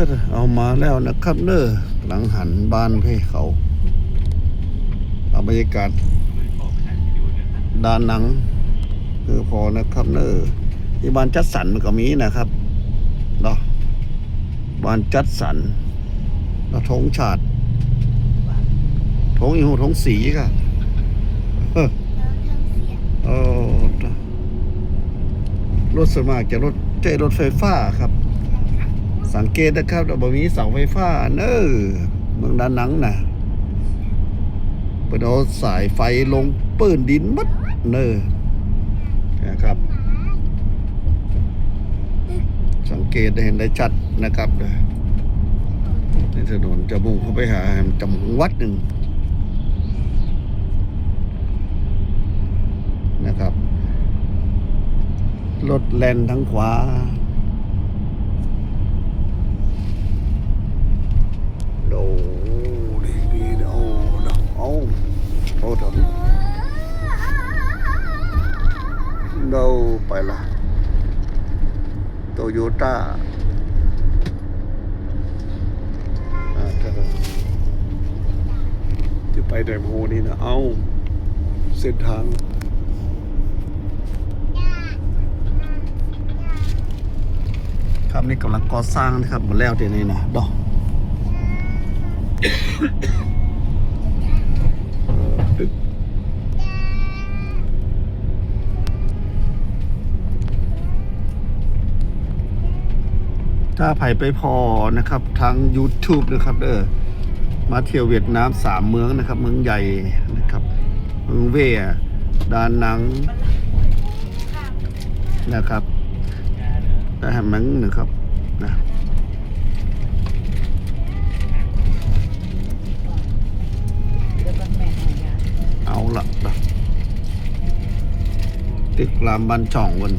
ก็เอามาแล้วนะครับเนอหลังหันบ้านให้เขาเอาบรรยากาศด้านหนัง คือพอนะครับเนอที่บ้านจัดสรรมันก็มีนะครับเนาะบ้านจัดสรรแล้วธงชาติธงอีหูธงสีก็เออโอ้รถสวนมากจะรถใจรถไฟฟ้าครับ สังเกตนะครับเราบ่มีเสาไฟฟ้าเนอเมืองด้านหนังนะเปิดเอาสายไฟลงปื้นดินมัดเนอนะครับ สังเกตได้เห็นได้ชัดนะครับในถนนจะมุ่งเข้าไปหาจำวัดหนึ่งนะครับ รถแล่นทางขวา โนไปละโตโยต้าจะไปแดมโฮนี่นะเอาเส้นทางครับนี่กำลังก่อสร้างนะครับหมดแล้วเดี๋ยวนี้นะดอก ถ้าไผ่ไปพอนะครับทาง YouTube นะครับเด้อมาเที่ยวเวียดนามสามเมืองนะครับ เมืองใหญ่นะครับ เมืองเว่ดานังนะครับแต่แฮมมังนะครับนะเอาละติดลามบันช่องวัน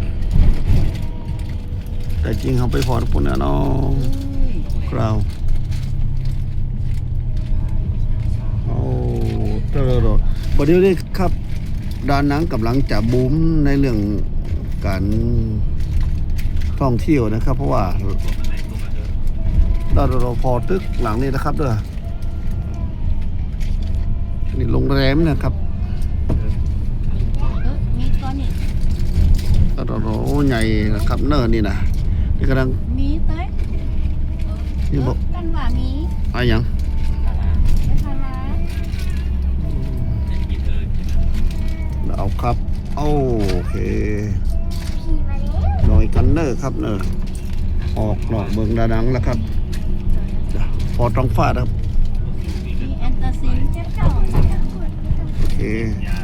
แต่จริงเขาไปพอปุ่นเนี่ยเนาะเราโอ้ตลอดประเดี๋ยวนี้ครับดานหนังกำลังจะบูมในเรื่องการท่องเที่ยวนะครับ เพราะว่าดานเราพอตึกหลังนี้นะครับเด้อนี่โรงแรมนะครับมีก้อนนี่ดานเราใหญ่นะครับเนินนี่นะ นี่กำลังมีเต้ยนี่บอกกันว่ามีอะไรยังไม่พาราเอาครับ โอเคหน่อยกันเนอร์ครับเนอร์ออกนอกเมืองดานังแล้วครับจ้ะพอต้องฟาดครับมีแอนตาซินเจ็บเจ้าโอเคยา